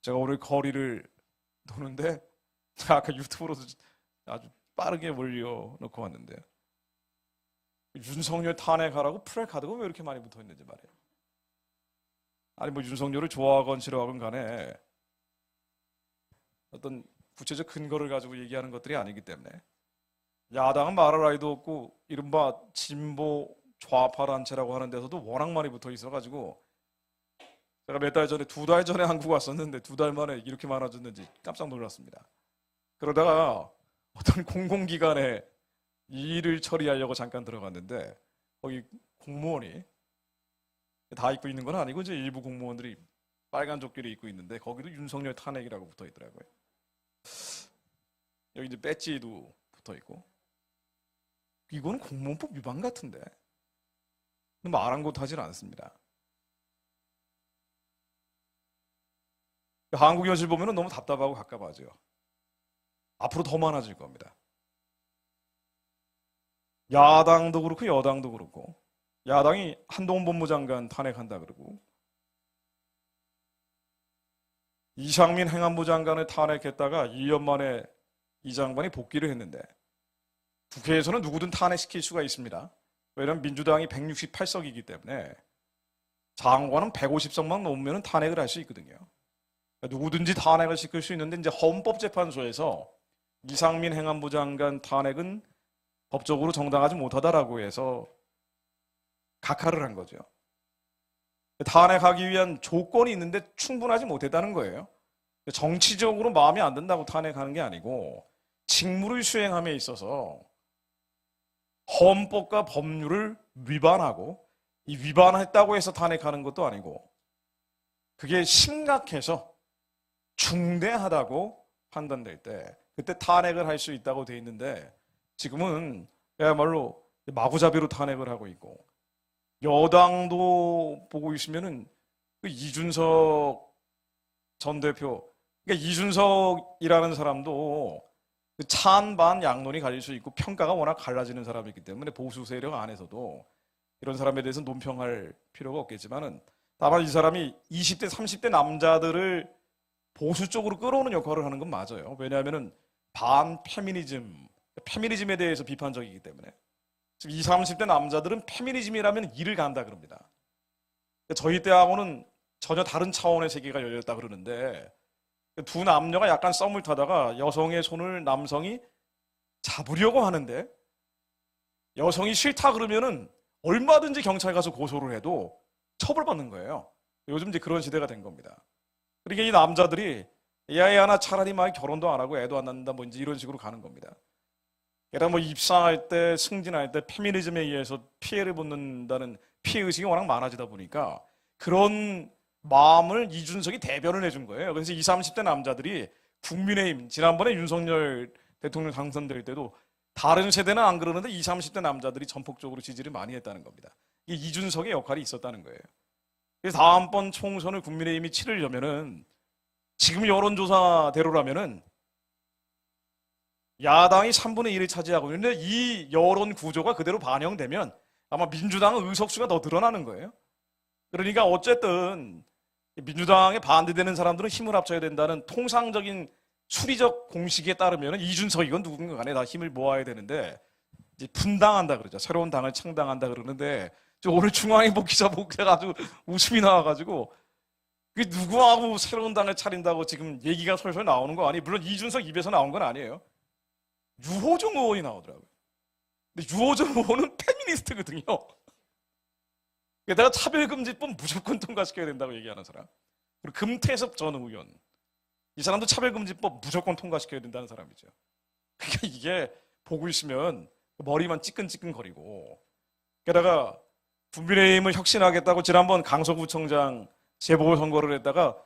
제가 오늘 거리를 도는데 아까 유튜브로도 아주 빠르게 올려놓고 왔는데 윤석열 탄핵하라고 프레카드가 왜 이렇게 많이 붙어 있는지 말이에요. 아니 뭐 윤석열을 좋아하건 싫어하건 간에 어떤 구체적 근거를 가지고 얘기하는 것들이 아니기 때문에 야당은 말할 아이도 없고 이른바 진보 좌파 단체라고 하는 데서도 워낙 많이 붙어 있어가지고 제가 몇 달 전에 두 달 전에 한국 왔었는데 두 달 만에 이렇게 많아졌는지 깜짝 놀랐습니다. 그러다가 어떤 공공기관에 일을 처리하려고 잠깐 들어갔는데 거기 공무원이 다 입고 있는 건 아니고 이제 일부 공무원들이 빨간 조끼를 입고 있는데 거기도 윤석열 탄핵이라고 붙어 있더라고요. 여기 이제 배지도 붙어 있고 이거는 공무원법 위반 같은데 너무 아랑곳하지는 않습니다. 한국연실 보면 너무 답답하고 갑갑하죠. 앞으로 더 많아질 겁니다. 야당도 그렇고 여당도 그렇고 야당이 한동훈 법무장관 탄핵한다 그러고 이상민 행안부 장관을 탄핵했다가 2년 만에 이 장관이 복귀를 했는데 국회에서는 누구든 탄핵시킬 수가 있습니다. 왜냐하면 민주당이 168석이기 때문에 장관은 150석만 넘으면 탄핵을 할 수 있거든요. 그러니까 누구든지 탄핵을 시킬 수 있는데 이제 헌법재판소에서 이상민 행안부 장관 탄핵은 법적으로 정당하지 못하다라고 해서 각하를 한 거죠. 탄핵하기 위한 조건이 있는데 충분하지 못했다는 거예요. 정치적으로 마음에 안 든다고 탄핵하는 게 아니고 직무를 수행함에 있어서 헌법과 법률을 위반하고 이 위반했다고 해서 탄핵하는 것도 아니고 그게 심각해서 중대하다고 판단될 때 그때 탄핵을 할 수 있다고 돼 있는데 지금은 그야말로 마구잡이로 탄핵을 하고 있고 여당도 보고 있으면은 그 이준석 전 대표 그러니까 이준석이라는 사람도 그 찬반 양론이 갈릴 수 있고 평가가 워낙 갈라지는 사람이기 때문에 보수 세력 안에서도 이런 사람에 대해서 논평할 필요가 없겠지만은 다만 이 사람이 20대 30대 남자들을 보수 쪽으로 끌어오는 역할을 하는 건 맞아요. 왜냐하면은 반 페미니즘, 페미니즘에 대해서 비판적이기 때문에 지금 20, 30대 남자들은 페미니즘이라면 이를 간다 그럽니다. 저희 때하고는 전혀 다른 차원의 세계가 열렸다 그러는데 두 남녀가 약간 썸을 타다가 여성의 손을 남성이 잡으려고 하는데 여성이 싫다 그러면은 얼마든지 경찰 가서 고소를 해도 처벌받는 거예요. 요즘 이제 그런 시대가 된 겁니다. 그러니까 이 남자들이 야애 하나 차라리 막 결혼도 안 하고 애도 안 낳는다 뭐 이제 이런 식으로 가는 겁니다. 게다가 뭐 입사할 때 승진할 때 페미니즘에 의해서 피해를 받는다는 피해 의식이 워낙 많아지다 보니까 그런 마음을 이준석이 대변을 해준 거예요. 그래서 20, 30대 남자들이 국민의힘 지난번에 윤석열 대통령 당선될 때도 다른 세대는 안 그러는데 20, 30대 남자들이 전폭적으로 지지를 많이 했다는 겁니다. 이 이준석의 역할이 있었다는 거예요. 그래서 다음번 총선을 국민의힘이 치르려면은 지금 여론조사대로라면은 야당이 3분의 1을 차지하고 있는데 이 여론 구조가 그대로 반영되면 아마 민주당은 의석수가 더 늘어나는 거예요. 그러니까 어쨌든 민주당에 반대되는 사람들은 힘을 합쳐야 된다는 통상적인 수리적 공식에 따르면 이준석이건 누군가 간에 다 힘을 모아야 되는데 이제 분당한다 그러죠. 새로운 당을 창당한다 그러는데 저 오늘 중앙일보 기사 보고 제가 아주 웃음이 나와가지고 그 누구하고 새로운 당을 차린다고 지금 얘기가 솔솔 나오는 거 아니? 물론 이준석 입에서 나온 건 아니에요. 유호정 의원이 나오더라고요. 근데 유호정 의원은 페미니스트거든요. 게다가 차별금지법 무조건 통과시켜야 된다고 얘기하는 사람. 그리고 금태섭 전 의원. 이 사람도 차별금지법 무조건 통과시켜야 된다는 사람이죠. 그러니까 이게 보고 있으면 머리만 찌끈찌끈거리고 게다가 국민의힘을 혁신하겠다고 지난번 강서구청장 재보궐선거를 했다가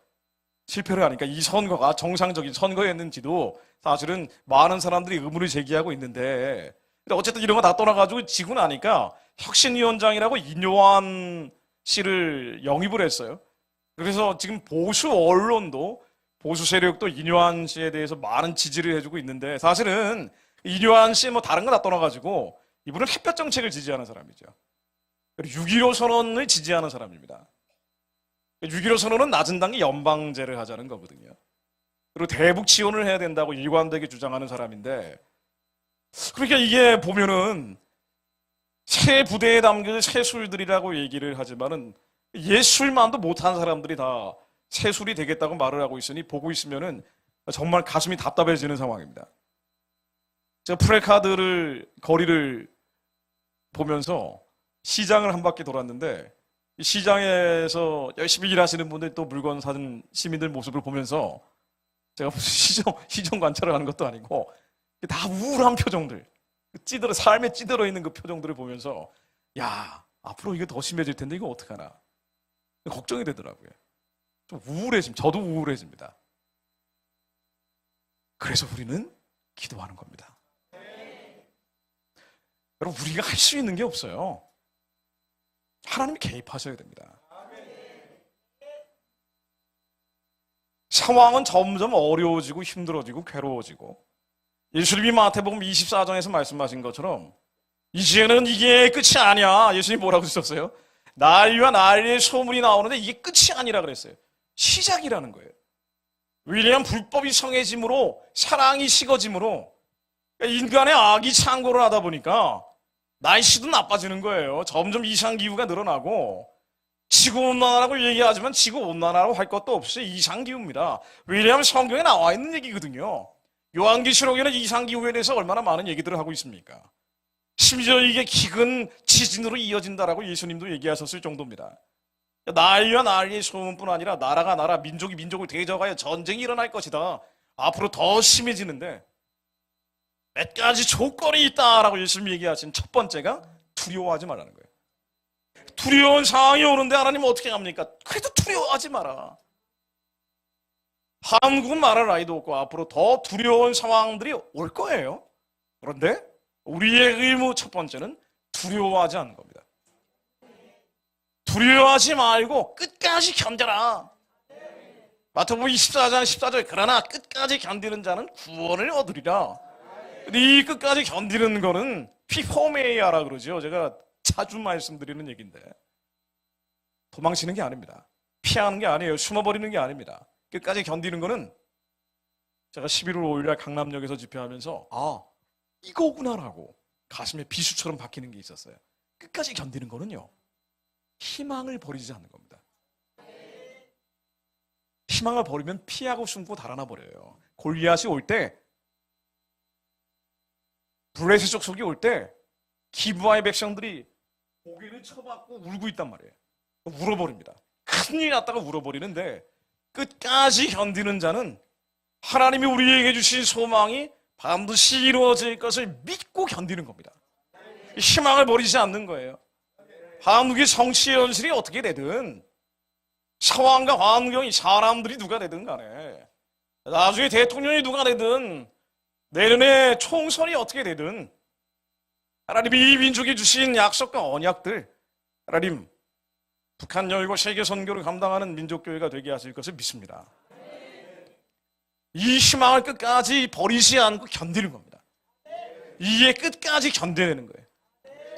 실패를 하니까 이 선거가 정상적인 선거였는지도 사실은 많은 사람들이 의문을 제기하고 있는데 근데 어쨌든 이런 거 다 떠나가지고 지고 나니까 혁신위원장이라고 인요한 씨를 영입을 했어요. 그래서 지금 보수 언론도 보수 세력도 인요한 씨에 대해서 많은 지지를 해주고 있는데 사실은 인요한 씨 뭐 다른 거 다 떠나가지고 이분은 햇볕 정책을 지지하는 사람이죠. 6.15 선언을 지지하는 사람입니다. 6.15 선언은 낮은 단계 연방제를 하자는 거거든요. 그리고 대북 지원을 해야 된다고 일관되게 주장하는 사람인데, 그러니까 이게 보면은 새 부대에 담겨진 새술들이라고 얘기를 하지만은 예술만도 못한 사람들이 다 새술이 되겠다고 말을 하고 있으니 보고 있으면은 정말 가슴이 답답해지는 상황입니다. 제가 프레카드를 거리를 보면서 시장을 한 바퀴 돌았는데 이 시장에서 열심히 일하시는 분들 또 물건 사는 시민들 모습을 보면서 제가 무슨 시정 시정 관찰을 하는 것도 아니고 다 우울한 표정들 찌들어 삶에 찌들어 있는 그 표정들을 보면서 야 앞으로 이게 더 심해질 텐데 이거 어떡하나 걱정이 되더라고요. 좀 우울해짐 저도 우울해집니다. 그래서 우리는 기도하는 겁니다. 여러분 우리가 할 수 있는 게 없어요. 하나님이 개입하셔야 됩니다. 상황은 점점 어려워지고 힘들어지고 괴로워지고 예수님이 마태복음 24장에서 말씀하신 것처럼 이제는 이게 끝이 아니야. 예수님 뭐라고 하셨어요? 난리와 난리의 소문이 나오는데 이게 끝이 아니라 그랬어요. 시작이라는 거예요. 왜냐하면 불법이 성해짐으로 사랑이 식어짐으로 인간의 악이 창고를 하다 보니까 날씨도 나빠지는 거예요. 점점 이상 기후가 늘어나고 지구 온난화라고 얘기하지만 지구 온난화라고 할 것도 없이 이상 기후입니다. 왜냐하면 성경에 나와 있는 얘기거든요. 요한계시록에는 이상 기후에 대해서 얼마나 많은 얘기들을 하고 있습니까? 심지어 이게 기근 지진으로 이어진다라고 예수님도 얘기하셨을 정도입니다. 난리와 난리의 소문뿐 아니라 나라가 나라, 민족이 민족을 대적하여 전쟁이 일어날 것이다. 앞으로 더 심해지는데 몇 가지 조건이 있다라고 예수님이 얘기하신 첫 번째가 두려워하지 말라는 거예요. 두려운 상황이 오는데 하나님 어떻게 합니까? 그래도 두려워하지 마라. 한국은 말할 나이도 없고 앞으로 더 두려운 상황들이 올 거예요. 그런데 우리의 의무 첫 번째는 두려워하지 않는 겁니다. 두려워하지 말고 끝까지 견뎌라. 마태복음 24장 14절 그러나 끝까지 견디는 자는 구원을 얻으리라. 이 끝까지 견디는 거는 피포메이아라 그러죠. 제가 자주 말씀드리는 얘기인데 도망치는 게 아닙니다. 피하는 게 아니에요. 숨어버리는 게 아닙니다. 끝까지 견디는 거는 제가 11월 5일날 강남역에서 집회하면서 아 이거구나라고 가슴에 비수처럼 박히는 게 있었어요. 끝까지 견디는 거는요. 희망을 버리지 않는 겁니다. 희망을 버리면 피하고 숨고 달아나 버려요. 골리앗이 올 때, 블레셋 족속이 올 때, 기부아의 백성들이 고개를 쳐박고 울고 있단 말이에요. 울어버립니다. 큰일 났다가 울어버리는데, 끝까지 견디는 자는 하나님이 우리에게 주신 소망이 반드시 이루어질 것을 믿고 견디는 겁니다. 희망을 버리지 않는 거예요. 한국의 정치 현실이 어떻게 되든 상황과 환경이 사람들이 누가 되든 간에 나중에 대통령이 누가 되든 내년에 총선이 어떻게 되든 하나님이 이 민족에 주신 약속과 언약들 하나님 북한 열고 세계 선교를 감당하는 민족교회가 되게 하실 것을 믿습니다. 이 희망을 끝까지 버리지 않고 견디는 겁니다. 이게 끝까지 견뎌내는 거예요.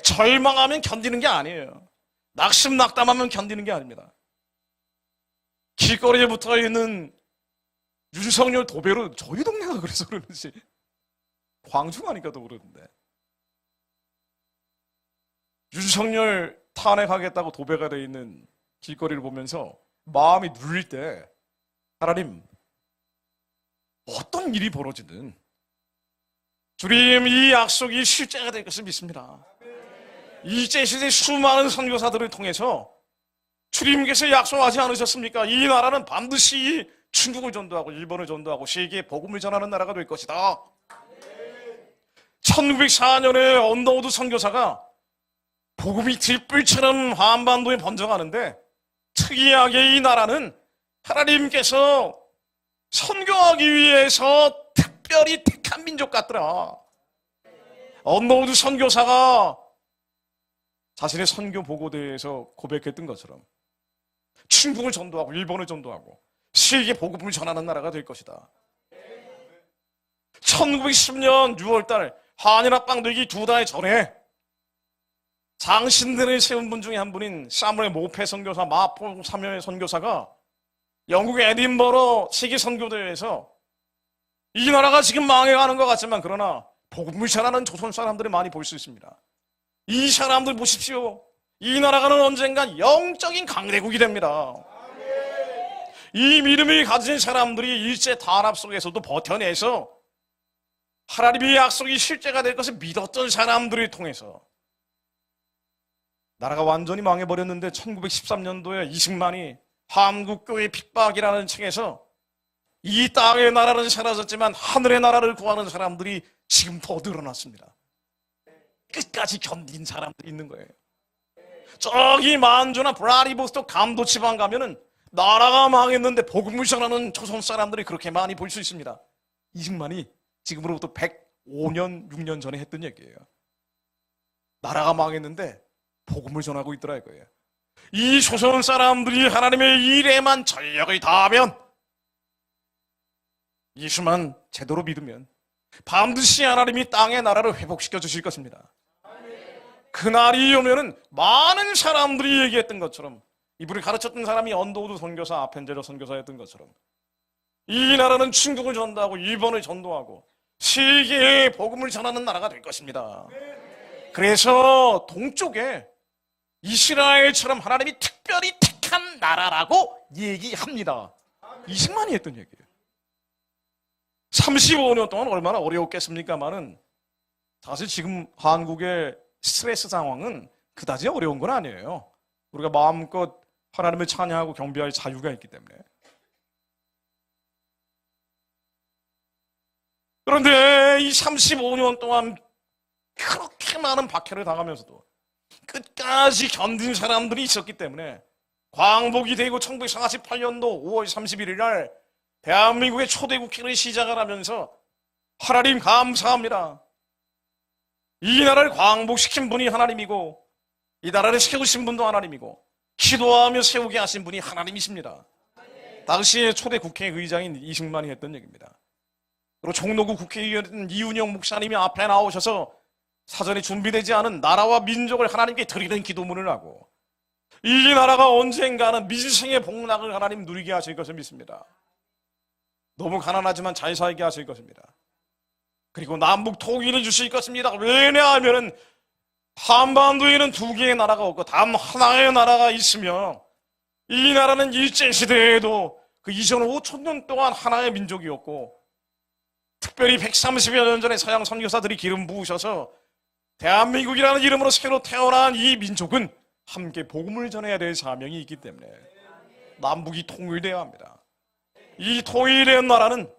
절망하면 견디는 게 아니에요. 낙심 낙담하면 견디는 게 아닙니다. 길거리에 붙어 있는 윤석열 도배로 저희 동네가 그래서 그러는지 광주 가니까 또 그러는데 윤석열 탄핵하겠다고 도배가 돼 있는 길거리를 보면서 마음이 눌릴 때 하나님 어떤 일이 벌어지든 주님 이 약속이 실제가 될 것을 믿습니다. 이제 시대 수많은 선교사들을 통해서 주님께서 약속하지 않으셨습니까? 이 나라는 반드시 중국을 전도하고 일본을 전도하고 세계에 복음을 전하는 나라가 될 것이다. 1904년에 언더우드 선교사가 복음이 들불처럼 한반도에 번져가는데 특이하게 이 나라는 하나님께서 선교하기 위해서 특별히 택한 민족 같더라. 언더우드 선교사가 자신의 선교 보고대에서 고백했던 것처럼 중국을 전도하고 일본을 전도하고 세계 복음을 전하는 나라가 될 것이다. 1910년 6월달 한일 합방 되기 두 달 전에 장신들을 세운 분 중에 한 분인 사무엘 모페 선교사 마포 사묘의 선교사가 영국 에딘버러 세계 선교대회에서 이 나라가 지금 망해가는 것 같지만 그러나 복음을 전하는 조선 사람들이 많이 볼 수 있습니다. 이 사람들 보십시오. 이 나라가는 언젠간 영적인 강대국이 됩니다. 이 믿음을 가진 사람들이 일제 단합 속에서도 버텨내서 하나님의 약속이 실제가 될 것을 믿었던 사람들을 통해서 나라가 완전히 망해버렸는데 1913년도에 20만이 한국교회 핍박이라는 책에서 이 땅의 나라는 사라졌지만 하늘의 나라를 구하는 사람들이 지금 더 늘어났습니다. 끝까지 견딘 사람들이 있는 거예요. 저기 만주나 브라디보스토 감도 지방 가면은 나라가 망했는데 복음을 전하는 조선 사람들이 그렇게 많이 볼 수 있습니다. 20만이 지금으로부터 105년, 6년 전에 했던 얘기예요. 나라가 망했는데 복음을 전하고 있더라 이거예요. 이 조선 사람들이 하나님의 일에만 전력을 다하면 예수만 제대로 믿으면 반드시 하나님이 땅의 나라를 회복시켜 주실 것입니다. 그날이 오면은 많은 사람들이 얘기했던 것처럼 이분을 가르쳤던 사람이 언더우드 선교사 아펜제로 선교사였던 것처럼 이 나라는 중국을 전도하고 일본을 전도하고 세계에 복음을 전하는 나라가 될 것입니다. 그래서 동쪽에 이스라엘처럼 하나님이 특별히 택한 나라라고 얘기합니다. 20만이 했던 얘기예요. 35년 동안 얼마나 어려웠겠습니까만은 사실 지금 한국의 스트레스 상황은 그다지 어려운 건 아니에요. 우리가 마음껏 하나님을 찬양하고 경배할 자유가 있기 때문에. 그런데 이 35년 동안 그렇게 많은 박해를 당하면서도 끝까지 견딘 사람들이 있었기 때문에 광복이 되고 1948년도 5월 31일 날 대한민국의 초대 국회를 시작을 하면서 하나님 감사합니다. 이 나라를 광복시킨 분이 하나님이고 이 나라를 세우신 분도 하나님이고 기도하며 세우게 하신 분이 하나님이십니다. 당시에 초대 국회의장인 이승만이 했던 얘기입니다. 그리고 종로구 국회의원 이운영 목사님이 앞에 나오셔서 사전에 준비되지 않은 나라와 민족을 하나님께 드리는 기도문을 하고 이 나라가 언젠가는 민생의 복락을 하나님 누리게 하실 것을 믿습니다. 너무 가난하지만 잘 살게 하실 것입니다. 그리고 남북 통일을 주실 것입니다. 왜냐하면은 한반도에는 두 개의 나라가 없고 단 하나의 나라가 있으며 이 나라는 일제 시대에도 그 이전 5천 년 동안 하나의 민족이었고 특별히 130여 년 전에 서양 선교사들이 기름 부으셔서 대한민국이라는 이름으로 새로 태어난 이 민족은 함께 복음을 전해야 될 사명이 있기 때문에 남북이 통일되어야 합니다. 이 통일된 나라는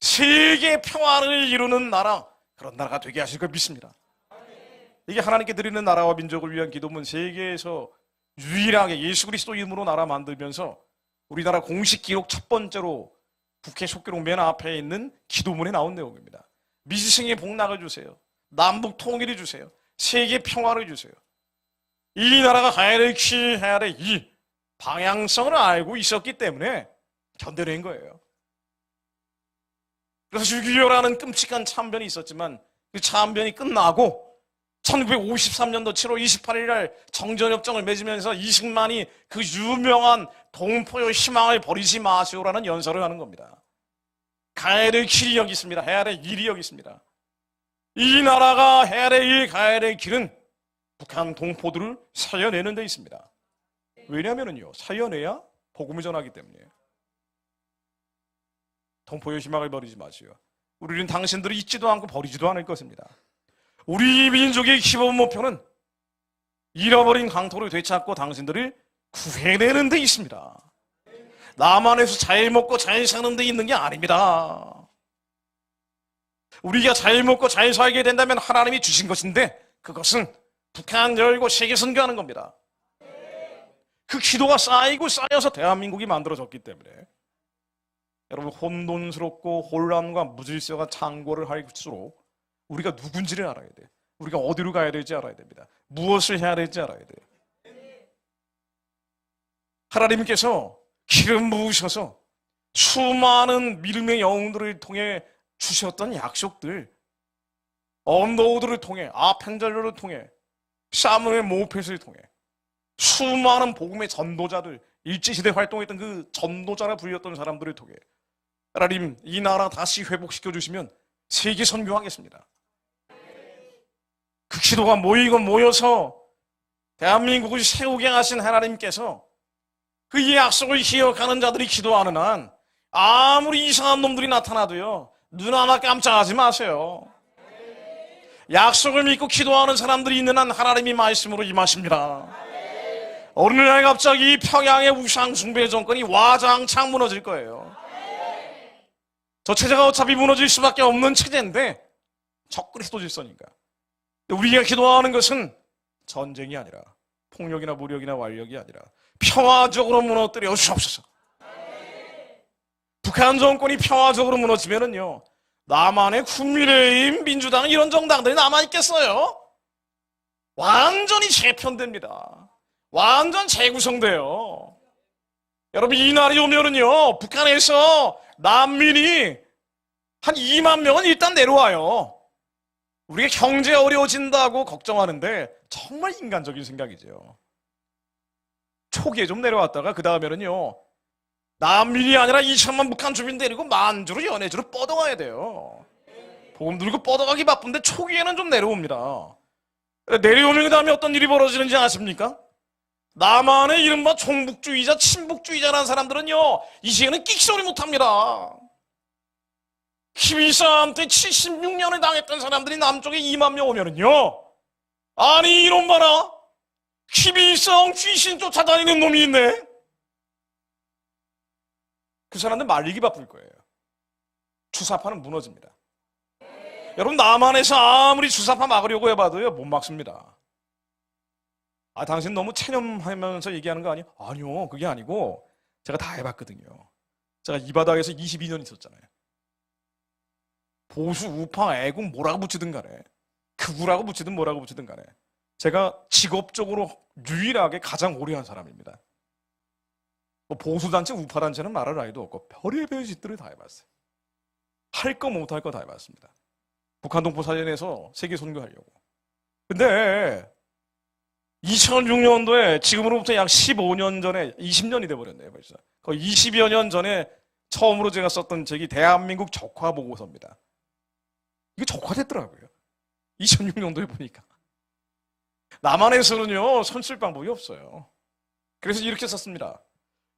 세계 평화를 이루는 나라 그런 나라가 되게 하실 걸 믿습니다. 이게 하나님께 드리는 나라와 민족을 위한 기도문 세계에서 유일하게 예수 그리스도 이름으로 나라 만들면서 우리나라 공식 기록 첫 번째로 국회 속기록 맨 앞에 있는 기도문에 나온 내용입니다. 미지승의 복락을 주세요. 남북 통일을 주세요. 세계 평화를 주세요. 이 나라가 가야를 취해야 될 이 방향성을 알고 있었기 때문에 견뎌낸 거예요. 그래서 6.25라는 끔찍한 참변이 있었지만 그 참변이 끝나고 1953년도 7월 28일 날 정전협정을 맺으면서 이승만이 그 유명한 동포의 희망을 버리지 마시오라는 연설을 하는 겁니다. 가야 될 길이 여기 있습니다. 해야 될 일이 여기 있습니다. 이 나라가 가야 될 길은 북한 동포들을 살려내는 데 있습니다. 왜냐면은요, 살려내야 복음을 전하기 때문이에요. 동포의 희망을 버리지 마시오. 우리는 당신들을 잊지도 않고 버리지도 않을 것입니다. 우리 민족의 기본 목표는 잃어버린 강토를 되찾고 당신들을 구해내는 데 있습니다. 남한에서 잘 먹고 잘 사는 데 있는 게 아닙니다. 우리가 잘 먹고 잘 살게 된다면 하나님이 주신 것인데 그것은 북한 열고 세계 선교하는 겁니다. 그 기도가 쌓이고 쌓여서 대한민국이 만들어졌기 때문에 여러분 혼돈스럽고 혼란과 무질서가 창고를 할수록 우리가 누군지를 알아야 돼. 우리가 어디로 가야 될지 알아야 됩니다. 무엇을 해야 될지 알아야 돼요. 하나님께서 기름 부으셔서 수많은 믿음의 영웅들을 통해 주셨던 약속들, 언더우드를 통해, 아펜젤러를 통해 사무엘 모페스를 통해 수많은 복음의 전도자들 일제시대 활동했던 그 전도자라 불렸던 사람들을 통해 하나님 이 나라 다시 회복시켜 주시면 세계 선교하겠습니다. 그 기도가 모이고 모여서 대한민국을 세우게 하신 하나님께서 그 약속을 기억하는 자들이 기도하는 한 아무리 이상한 놈들이 나타나도요 눈 하나 깜짝하지 마세요. 약속을 믿고 기도하는 사람들이 있는 한 하나님이 말씀으로 임하십니다. 어느 날 갑자기 평양의 우상 숭배 정권이 와장창 무너질 거예요. 저 체제가 어차피 무너질 수밖에 없는 체제인데 적그리스도 질서니까. 우리가 기도하는 것은 전쟁이 아니라 폭력이나 무력이나 완력이 아니라 평화적으로 무너뜨려 주옵소서. 북한 정권이 평화적으로 무너지면은요 남한의 국민의힘 민주당 이런 정당들이 남아 있겠어요? 완전히 재편됩니다. 완전 재구성돼요. 여러분 이 날이 오면은요 북한에서 난민이 한 2만 명은 일단 내려와요. 우리가 경제 어려워진다고 걱정하는데 정말 인간적인 생각이죠. 초기에 좀 내려왔다가 그 다음에는요 난민이 아니라 2천만 북한 주민 데리고 만주로 연해주로 뻗어가야 돼요. 보험 들고 뻗어가기 바쁜데 초기에는 좀 내려옵니다. 내려오면 그 다음에 어떤 일이 벌어지는지 아십니까? 남한의 이른바 종북주의자, 친북주의자라는 사람들은요, 이 시에는 끽소리 못합니다. 김일성한테 76년을 당했던 사람들이 남쪽에 2만 명 오면은요, 아니, 이놈 봐라. 김일성 귀신 쫓아다니는 놈이 있네. 그 사람들 말리기 바쁠 거예요. 주사파는 무너집니다. 여러분, 남한에서 아무리 주사파 막으려고 해봐도요, 못 막습니다. 아, 당신 너무 체념하면서 얘기하는 거 아니에요? 아니요, 그게 아니고, 제가 다 해봤거든요. 제가 이 바닥에서 22년 있었잖아요. 보수, 우파, 애국 뭐라고 붙이든 간에, 극우라고 붙이든 뭐라고 붙이든 간에, 제가 직업적으로 유일하게 가장 오래 한 사람입니다. 뭐 보수단체, 우파단체는 말할 나위도 없고, 별의별 짓들을 다 해봤어요. 할 거 못 할 거 다 해봤습니다. 북한 동포 사전에서 세계 선교하려고. 근데 2006년도에 지금으로부터 약 15년 전에 20년이 돼버렸네요 벌써. 거의 20여 년 전에 처음으로 제가 썼던 책이 대한민국 적화 보고서입니다. 이거 적화됐더라고요. 2006년도에 보니까. 남한에서는요 손쓸 방법이 없어요. 그래서 이렇게 썼습니다.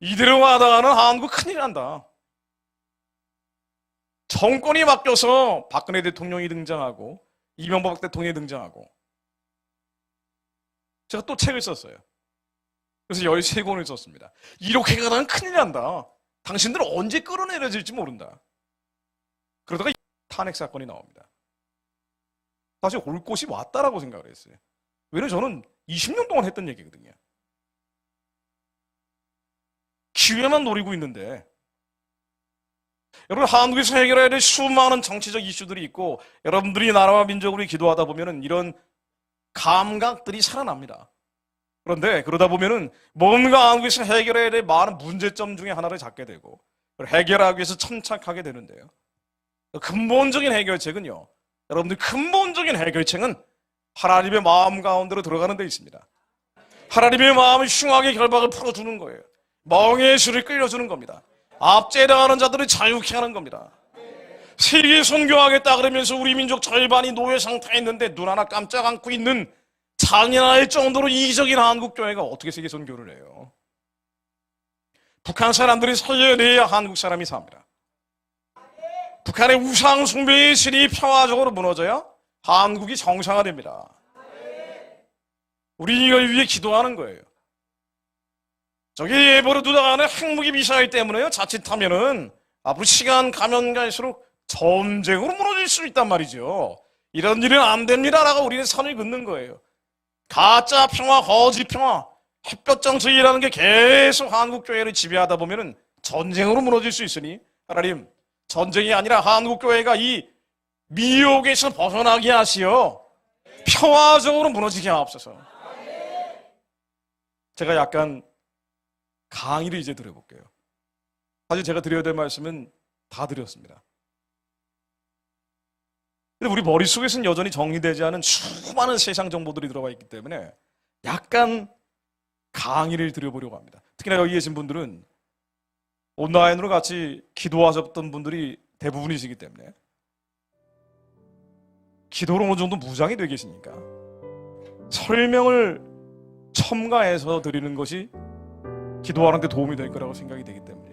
이대로 하다가는 한국 큰일 난다. 정권이 바뀌어서 박근혜 대통령이 등장하고 이명박 대통령이 등장하고 제가 또 책을 썼어요. 그래서 13권을 썼습니다. 이렇게 가다가 큰일 난다. 당신들 언제 끌어내려질지 모른다. 그러다가 탄핵 사건이 나옵니다. 다시 올 곳이 왔다라고 생각을 했어요. 왜냐면 저는 20년 동안 했던 얘기거든요. 기회만 노리고 있는데 여러분 한국에서 해결해야 될 수많은 정치적 이슈들이 있고 여러분들이 나라와 민족을 기도하다 보면은 이런 감각들이 살아납니다. 그런데 그러다 보면은 뭔가 한국에서 해결해야 될 많은 문제점 중에 하나를 잡게 되고 해결하기 위해서 천착하게 되는데요. 근본적인 해결책은요. 여러분들 근본적인 해결책은 하나님의 마음 가운데로 들어가는 데 있습니다. 하나님의 마음을 흉하게 결박을 풀어주는 거예요. 멍의 줄을 끌려주는 겁니다. 압제당하는 자들을 자유케 하는 겁니다. 세계 선교하겠다 그러면서 우리 민족 절반이 노예 상태에 있는데 눈 하나 깜짝 안고 있는 잔인할 정도로 이기적인 한국 교회가 어떻게 세계 선교를 해요? 북한 사람들이 살려내야 한국 사람이 삽니다. 북한의 우상 숭배의 실이 평화적으로 무너져야 한국이 정상화됩니다. 우리 이걸 위해 기도하는 거예요. 저기 예보로 두다가는 핵무기 미사일 때문에요. 자칫하면은 앞으로 시간 가면 갈수록 전쟁으로 무너질 수 있단 말이죠. 이런 일은 안 됩니다라고 우리는 선을 긋는 거예요. 가짜 평화, 거짓 평화, 햇볕 정책이라는 게 계속 한국 교회를 지배하다 보면은 전쟁으로 무너질 수 있으니 하나님 전쟁이 아니라 한국 교회가 이 미혹에서 벗어나게 하시어 평화적으로 무너지게 하옵소서. 제가 약간 강의를 이제 드려볼게요. 사실 제가 드려야 될 말씀은 다 드렸습니다. 근데 우리 머릿속에서는 여전히 정리되지 않은 수많은 세상 정보들이 들어가 있기 때문에 약간 강의를 드려보려고 합니다. 특히나 여기 계신 분들은 온라인으로 같이 기도하셨던 분들이 대부분이시기 때문에 기도로 어느 정도 무장이 되어 계시니까 설명을 첨가해서 드리는 것이 기도하는 데 도움이 될 거라고 생각이 되기 때문에